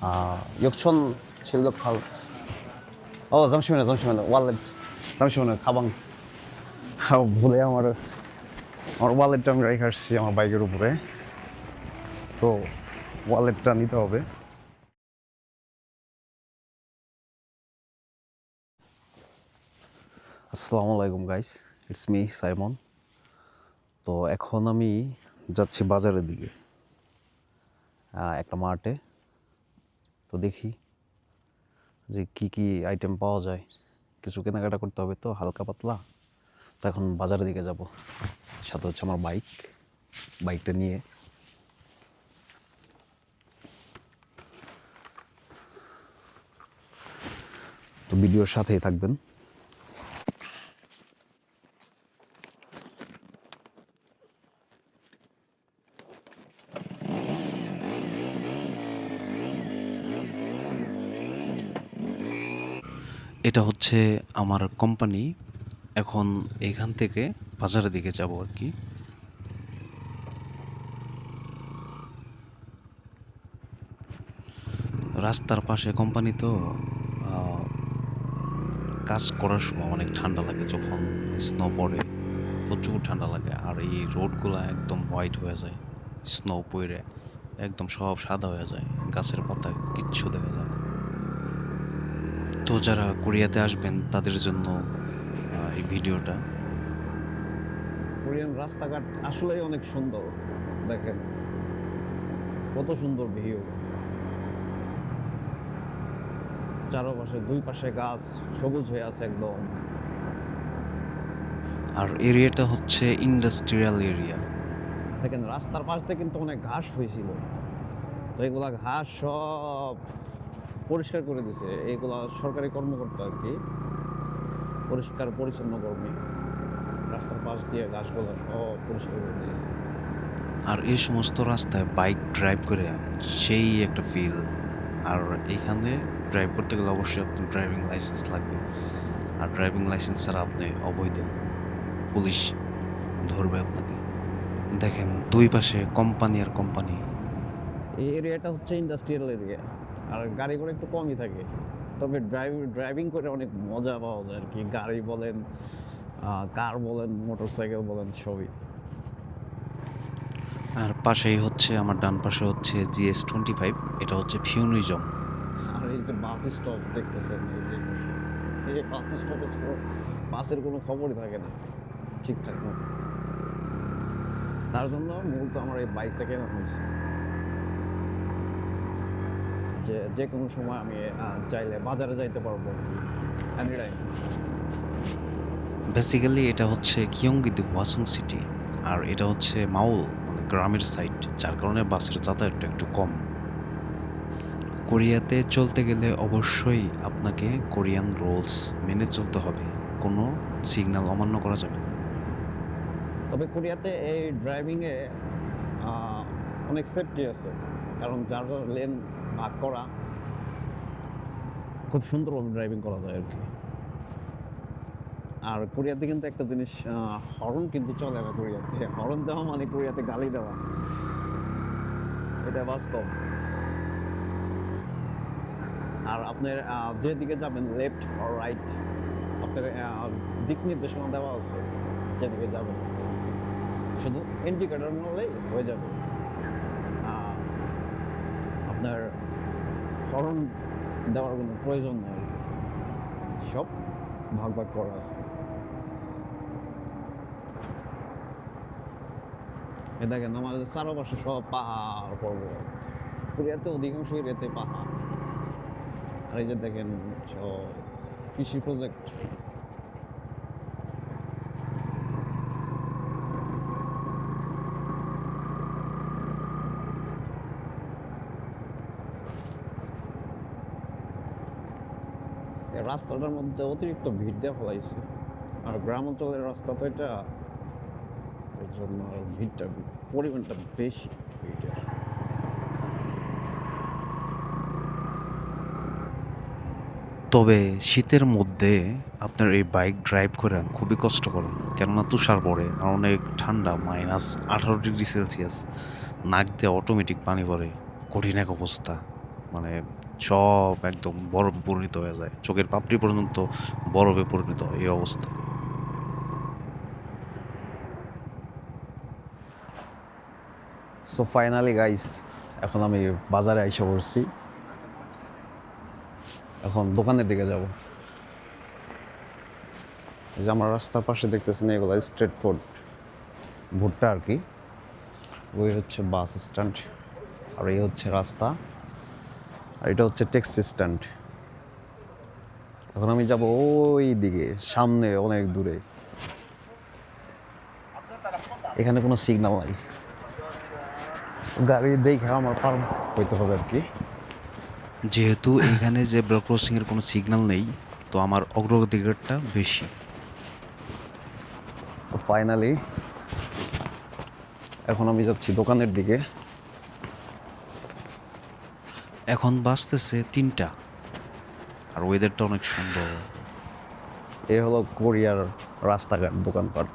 아, 역촌 실덕할. 어, 잠시만요, 잠시만요. Wallet 잠시만요, 가방. 아, বলে আমার আমার ওয়ালেটটা আমি রেখে আসছি আমার বাইকের উপরে তো ওয়ালেটটা নিতে হবে আসসালামু আলাইকুম গাইস ইটস মি সাইমন তো এখন আমি যাচ্ছি বাজারের দিকে আহ, একটা মার্টে তো দেখি যে কি কি আইটেম পাওয়া যায়। কিছু কেনাকাটা করতে হবে তো, হালকা পাতলা। তো এখন বাজারের দিকে যাব। সাথে হচ্ছে আমার বাইক বাইকটা নিয়ে। তো ভিডিওর সাথেই থাকবেন। এটা হচ্ছে আমার কোম্পানি এখন এখান থেকে বাজারের দিকে যাব আর কি। রাস্তার পাশে কোম্পানি তো কাজ করার সময় অনেক ঠান্ডা লাগে, যখন স্নো পড়ে, প্রচুর ঠান্ডা লাগে, আর এই রোডগুলো একদম হোয়াইট হয়ে যায় স্নো পড়ে একদম সব সাদা হয়ে যায়, গাছের পাতা কিচ্ছু দেখা যায় না। তো যারা কোরিয়াতে আসবেন তাদের জন্য এই ভিডিওটা। কোরিয়ান রাস্তাঘাট আসলেই অনেক সুন্দর দেখেন। কত সুন্দর ভিউ। চারপাশে দুই পাশে গাছ সবুজ হয়ে আছে একদম। আর এরিয়াটা হচ্ছে ইন্ডাস্ট্রিয়াল এরিয়া। দেখেন রাস্তার পাশ কিন্তু অনেক ঘাস হয়েছিল। তো এগুলা ঘাস সব পরিষ্কার করে দিছে। এগুলা সরকারি কর্মকর্তা আর কি। পরিষ্কার পরিচ্ছন্ন কর্মী। রাস্তার পাশ দিয়ে ঘাসগুলো সব পরিষ্কার করে দিয়েছে। আর এই সমস্ত রাস্তায় বাইক ড্রাইভ করে সেই একটা ফিল আর এইখানে ড্রাইভ করতে গেলে অবশ্যই আপনার ড্রাইভিং লাইসেন্স লাগবে। আর ড্রাইভিং লাইসেন্স ছাড়া আপনি অবৈধ পুলিশ ধরবে আপনাকে। দেখেন দুই পাশে কোম্পানি আর কোম্পানি এই এরিয়াটা হচ্ছে ইন্ডাস্ট্রিয়াল এরিয়া আর গাড়ি করে একটু কমই থাকে। তবে ড্রাইভ ড্রাইভিং করে অনেক মজা পাওয়া যায় আর কি গাড়ি বলেন কার বলেন মোটরসাইকেল বলেন সবই। আর পাশেই হচ্ছে আমার ডান পাশে হচ্ছে জিএস টোয়েন্টি ফাইভ এটা হচ্ছে ফিউনিজম। আর এই যে বাস স্টপ দেখতেছেন এই যে এই যে বাস স্টপে বাসের কোনো খবরই থাকে না ঠিকঠাক মতো তার জন্য মূলত আমার এই বাইকটা কেনা হয়েছে। যে যে কোনো সময় আমি চাইলে বাজারে যাইতে পারব। এনি টাইম বেসিক্যালি এটা হচ্ছে কিয়ংগিদি ওয়াসং সিটি আর এটা হচ্ছে মাউল মানে গ্রামের সাইড যার কারণে বাসের যাতায়াতটা একটু কম। কোরিয়াতে চলতে গেলে অবশ্যই আপনাকে কোরিয়ান রুলস মেনে চলতে হবে। কোনো সিগন্যাল অমান্য করা যাবে না। তবে কোরিয়াতে এই ড্রাইভিংয়ে অনেক সেফটি আছে। কারণ যার যার লেন ভাগ করা। খুব সুন্দরভাবে ড্রাইভিং করা যায় আর কি। আর কোরিয়াতে কিন্তু একটা জিনিস হর্ন কিন্তু চলে না কোরিয়াতে। হরন দেওয়া মানে কোরিয়াতে গালি দেওয়া। এটা বাস্তব। আর আপনার যেদিকে যাবেন লেফট আর রাইট আপনার দিক নির্দেশনা দেওয়া আছে, যেদিকে যাবেন। শুধু ইন্ডিকেটর মারলেই হয়ে যাবে আহ, আপনার হর্ন দেওয়ার কোনো প্রয়োজন নাই। সব ভাগ ভাগ করা আছে। এ দেখেন, আমাদের চারপাশে সব পাহাড়, পর্বত। পুরিয়াতে অধিকাংশ এরিয়াতে পাহাড়। আর এই যে দেখেন, সব কৃষি প্রজেক্ট রাস্তাটার মধ্যে অতিরিক্ত ভিড় দিয়ে ফেলাইছে আর গ্রাম অঞ্চলের রাস্তা তো এটা, এর জন্য ভিড়টা, পরিমাণটা বেশি ভিড়ের তবে শীতের মধ্যে আপনার এই বাইক ড্রাইভ করা খুবই কষ্টকর, কেননা তুষার পড়ে আর অনেক ঠান্ডা মাইনাস আঠারো ডিগ্রি সেলসিয়াস নাক দিয়ে অটোমেটিক পানি পড়ে। কঠিন এক অবস্থা মানে সব একদম বরফে পরিণত হয়ে যায়। চোখের পাপড়ি পর্যন্ত বরফে পরিণত হয় এই অবস্থা। সো ফাইনালি গাইস এখন আমি বাজারে আইসা পড়ছি। এখন দোকানের দিকে যাব। এই যে আমার রাস্তার পাশে দেখতেছেন এগুলো স্ট্রিট ফুড ভুট্টা আর কি। ওই হচ্ছে বাস স্ট্যান্ড আর এই হচ্ছে রাস্তা। আর এটা হচ্ছে ট্যাক্সি স্ট্যান্ড এখন আমি যাব ওই দিকে সামনে অনেক দূরে। এখানে কোনো সিগনাল নাই। গাড়ি দেখে আমার পার হইতে হবে আর কি। যেহেতু এখানে যে ব্লক ক্রসিং এর কোনো সিগনাল নেই তো আমার অগ্রগতিটা বেশি। ফাইনালি এখন আমি যাচ্ছি দোকানের দিকে। এখন বাঁচতেছে তিনটা। আর ওয়েদারটা অনেক সুন্দর। এ হলো কোরিয়ার রাস্তাঘাট দোকানপাট।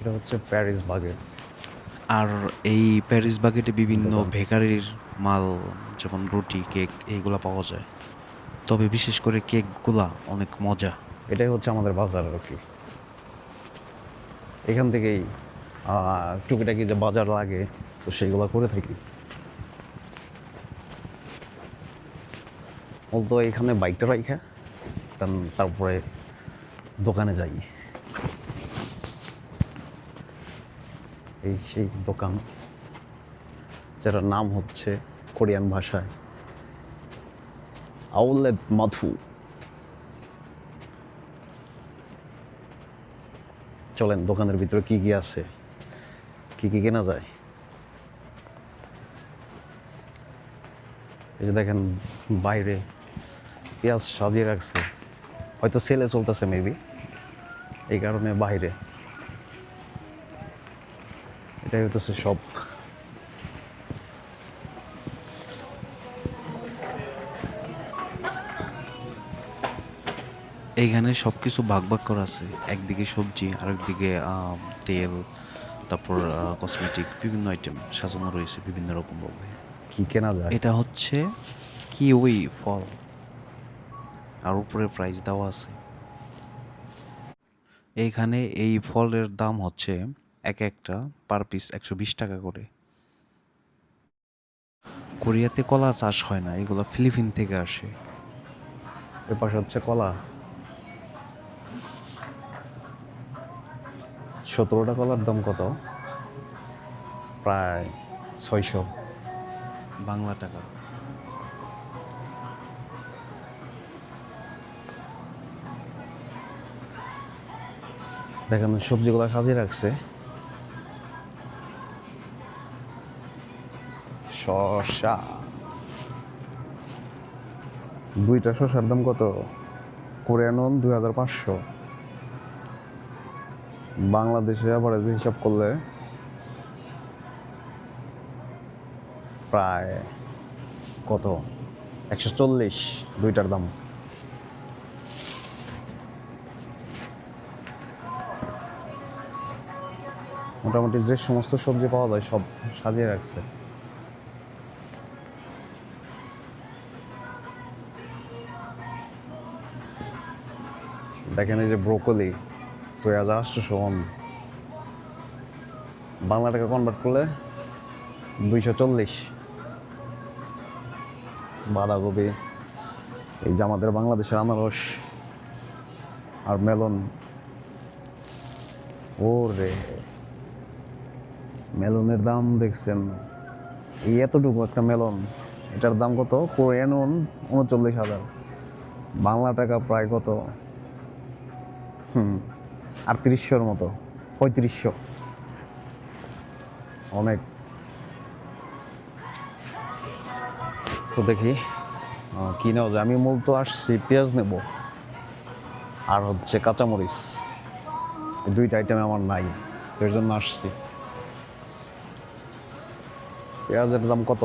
এটা হচ্ছে প্যারিস বাগের আর এই প্যারিস বাগেটে বিভিন্ন বেকারির মাল যেমন রুটি কেক এইগুলা পাওয়া যায়। তবে বিশেষ করে কেকগুলা অনেক মজা। এটাই হচ্ছে আমাদের বাজার আর কি। এখান থেকেই টুকিটাকি যে বাজার লাগে, তো সেইগুলো করে থাকি। বলতো এখানে বাইকটা রাইখা তার- তারপরে দোকানে যাই। এই সেই দোকান, যেটার নাম হচ্ছে কোরিয়ান ভাষায় আউলেট মাথু চলেন, দোকানের ভিতরে কি কি আছে? কি কি কেনা যায়? এই যে দেখেন, বাইরে পেঁয়াজ সাজিয়ে রাখছে। হয়তো সেলে চলতেছে মেবি এই কারণে বাইরে। এটাই হতেছে সব এইখানে সব কিছু ভাগ ভাগ করা আছে। একদিকে সবজি আরেকদিকে তেল তারপর কসমেটিক বিভিন্ন আইটেম সাজানো রয়েছে বিভিন্ন রকম ভাবে কি কেনা যায়? এটা হচ্ছে কিউই ফল। আর উপরে প্রাইস দেওয়া আছে। এইখানে এই ফলের দাম হচ্ছে এক একটা পার পিস একশো বিশ টাকা করে। কোরিয়াতে কলা চাষ হয় না এগুলো ফিলিপিন থেকে আসে। এর পাশে হচ্ছে কলা। সতেরোটা কলার দাম কত? প্রায় ছয়শো। বাংলা টাকা। দেখেন সবজিগুলো সাজিয়ে রাখছে। শসা। দুইটা শসার দাম কত? কোরিয়ান দুই হাজার পাঁচশো। বাংলাদেশে আবার হিসাব করলে প্রায় কত? একশো চল্লিশ দুইটার দাম। মোটামুটি যে সমস্ত সবজি পাওয়া যায় সব সাজিয়ে রাখছে। দেখেন এই যে ব্রোকলি। দুই হাজার আটশোশো বাংলা টাকা কনভার্ট করলে দুইশো চল্লিশ। বাঁধাকপি এই যে আমাদের বাংলাদেশের আনারস আর মেলন। ওরে, মেলনের দাম দেখছেন। এই এতটুকু একটা মেলন, এটার দাম কত? কোরিয়ান ওন উনচল্লিশ হাজার। বাংলা টাকা প্রায় কত? হুম। আটত্রিশশোর মতো, পঁয়ত্রিশশো। অনেক। তো দেখি কি নেওয়া যায়? আমি মূলত আসছি পেঁয়াজ নেব আর হচ্ছে কাঁচামরিচ। দুইটা আইটেম আমার নাই, এর জন্য আসছি। পেঁয়াজের দাম কত?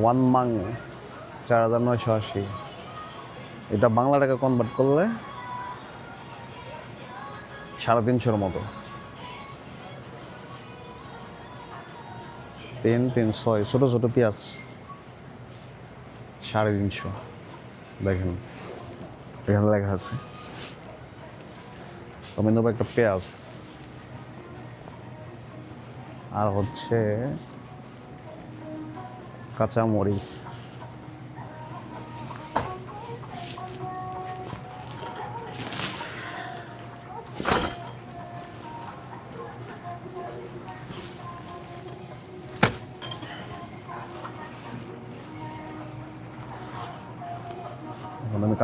ওয়ান মাং চার হাজার নয়শো আশি। এটা বাংলা টাকা কনভার্ট করলে সাড়ে তিনশোর মতো। তিন তিন, ছয়, ছোটো ছোটো পেঁয়াজ। সাড়ে তিনশো। দেখেন, এখানে লেখা আছে। আমি নেব একটা পেঁয়াজ। আর হচ্ছে কাঁচা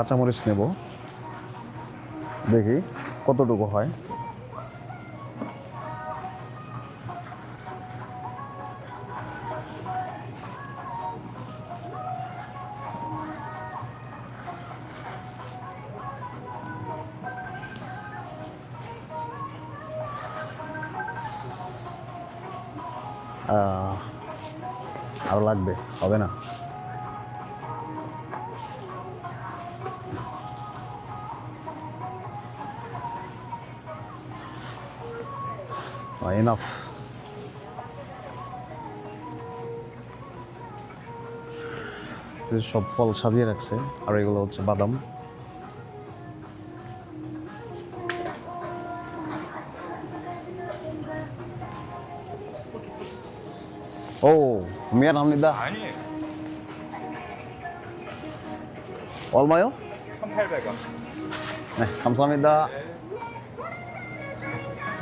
কাঁচামরিচ নেব। দেখি কতটুকু হয়। এনাফ সব ফল সাজিয়ে রাখছে আর এগুলো হচ্ছে বাদাম 오, 미안합니다. 아니에요. 얼마요? 1,800원. 네, 감사합니다.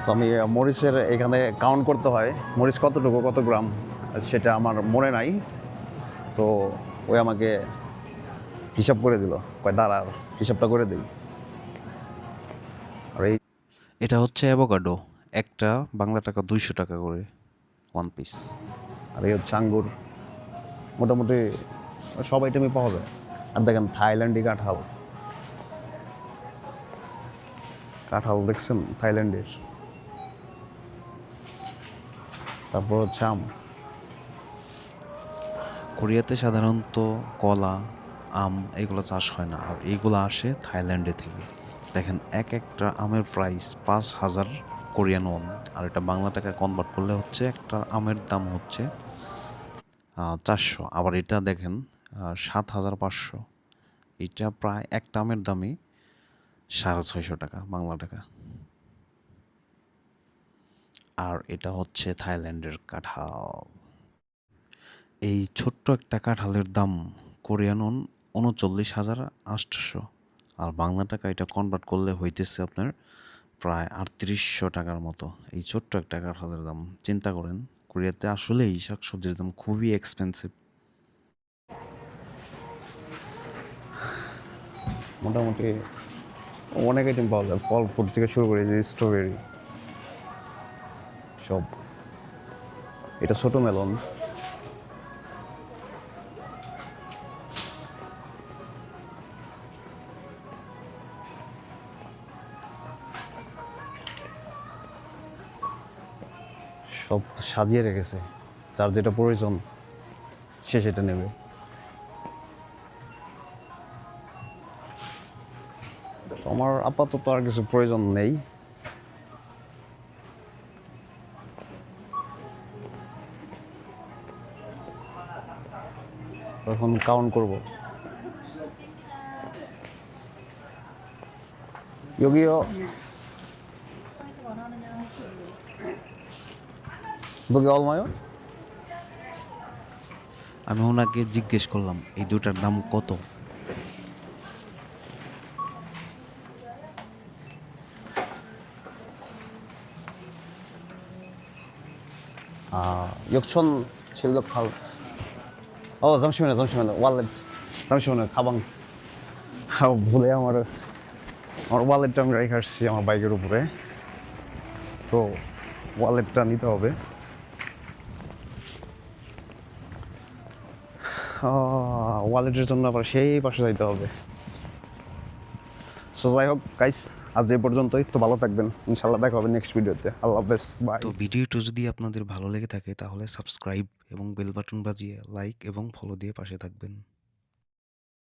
তো আমি মরিচের এখানে কাউন্ট করতে হয়। মরিচ কতটুকু কত গ্রাম সেটা আমার মনে নাই। তো ওই আমাকে হিসাব করে দিল। কয় দাঁড়া হিসাবটা করে দিই। আর এই এটা হচ্ছে অ্যাভোকাডো একটা বাংলা টাকা দুইশো টাকা করে ওয়ান পিস আর এই হচ্ছে আঙ্গুর। মোটামুটি সব আইটেমই পাওয়া যায়। আর দেখেন থাইল্যান্ডি কাঁঠাল। কাঁঠাল দেখছেন? থাইল্যান্ডের। তারপর হচ্ছে আম। কোরিয়াতে সাধারণত কলা, আম এগুলো চাষ হয় না। আর এইগুলো আসে থাইল্যান্ডে থেকে। দেখেন, এক একটা আমের প্রাইস পাঁচ হাজার কোরিয়ান ওয়ান। আর এটা বাংলা টাকা কনভার্ট করলে হচ্ছে একটা আমের দাম হচ্ছে চারশো। আবার এটা দেখেন সাত হাজার পাঁচশো। এটা প্রায় একটা আমের দামই সাড়ে ছয়শো টাকা বাংলা টাকা। আর এটা হচ্ছে থাইল্যান্ডের কাঁঠাল। এই ছোট্ট একটা কাঁঠালের দাম কোরিয়ান উনচল্লিশ হাজার আটশো। আর বাংলা টাকা এটা কনভার্ট করলে হইতেছে আপনার প্রায় আটত্রিশশো টাকার মতো। এই ছোট্ট একটা কাঁঠালের দাম, চিন্তা করেন, কোরিয়াতে আসলে এই শাকসবজির দাম খুবই এক্সপেন্সিভ মোটামুটি অনেক আইটেম পাওয়া যায়। ফল ফুড থেকে শুরু করে যে স্ট্রবেরি সব। এটা ছোট মেলন সব সাজিয়ে রেখেছে। যার যেটা প্রয়োজন, সে সেটা নেবে। আমার আপাতত আর কিছু প্রয়োজন নেই। এখন কাউন্ট করব 여기요 여기 얼마요? আমি ওনাকে জিজ্ঞেস করলাম এই দুটার দাম কত 아, 6,708. ও জামশিমানা জামশিমানা ওয়ালেট জামশিমানা খাবাং। ভুলে আমার আমার ওয়ালেটটা আমি রেখে আসছি আমার বাইকের উপরে। তো ওয়ালেটটা নিতে হবে। ওয়ালেটের জন্য আবার সেই পাশে যাইতে হবে। সো যাই হোক গাইস আজ এ পর্যন্তই। তো ভালো থাকবেন। ইনশাল্লাহ দেখা হবে নেক্সট ভিডিওতে আল্লাহ হাফেজ বাই তো ভিডিওটা যদি আপনাদের ভালো লেগে থাকে তাহলে সাবস্ক্রাইব এবং বেল বাটন বাজিয়ে লাইক এবং ফলো দিয়ে পাশে থাকবেন।